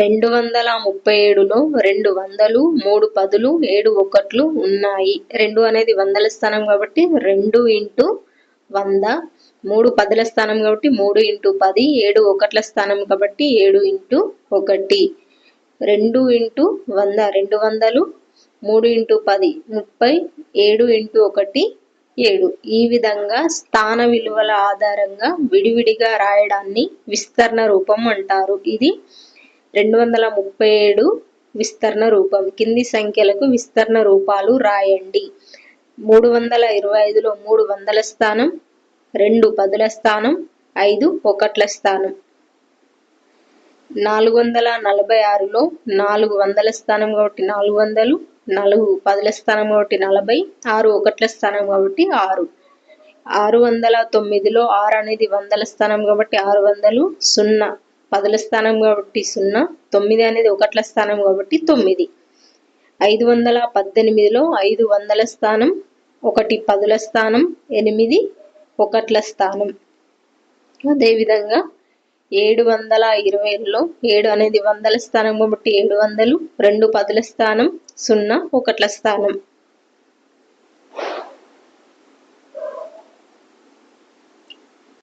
రెండు వందల ముప్పై ఏడులో రెండు వందలు మూడు పదులు ఏడు ఒకట్లు ఉన్నాయి. రెండు అనేది వందల స్థానం కాబట్టి రెండు ఇంటూ వంద మూడు పదుల స్థానం కాబట్టి మూడు ఇంటూ పది ఏడు ఒకట్ల స్థానం కాబట్టి ఏడు ఇంటూ ఒకటి. రెండు ఇంటూ వంద రెండు వందలు మూడు ఇంటూ పది ముప్పై ఏడు ఇంటూ ఒకటి ఏడు. ఈ విధంగా స్థాన విలువల ఆధారంగా విడివిడిగా రాయడాన్ని విస్తరణ రూపం అంటారు. ఇది రెండు వందల ముప్పై ఏడు విస్తరణ రూపం. కింది సంఖ్యలకు విస్తరణ రూపాలు రాయండి. మూడు వందల ఇరవై ఐదులో మూడు వందల స్థానం రెండు పదుల స్థానం ఐదు ఒకట్ల స్థానం. నాలుగు వందల నలభై ఆరులో నాలుగు వందల స్థానం కాబట్టి నాలుగు వందలు నాలుగు పదుల స్థానం కాబట్టి నలభై ఆరు ఒకట్ల స్థానం కాబట్టి ఆరు. ఆరు వందల తొమ్మిదిలో ఆరు అనేది వందల స్థానం కాబట్టి ఆరు వందలు సున్నా. పదుల స్థానం కాబట్టి సున్నా తొమ్మిది అనేది ఒకట్ల స్థానం కాబట్టి తొమ్మిది. ఐదు వందల పద్దెనిమిదిలో ఐదు వందల స్థానం ఒకటి పదుల స్థానం ఎనిమిది ఒకట్ల స్థానం. అదేవిధంగా ఏడు వందల ఇరవైలో ఏడు అనేది వందల స్థానం కాబట్టి ఏడు వందలు రెండు పదుల స్థానం సున్నా ఒకట్ల స్థానం.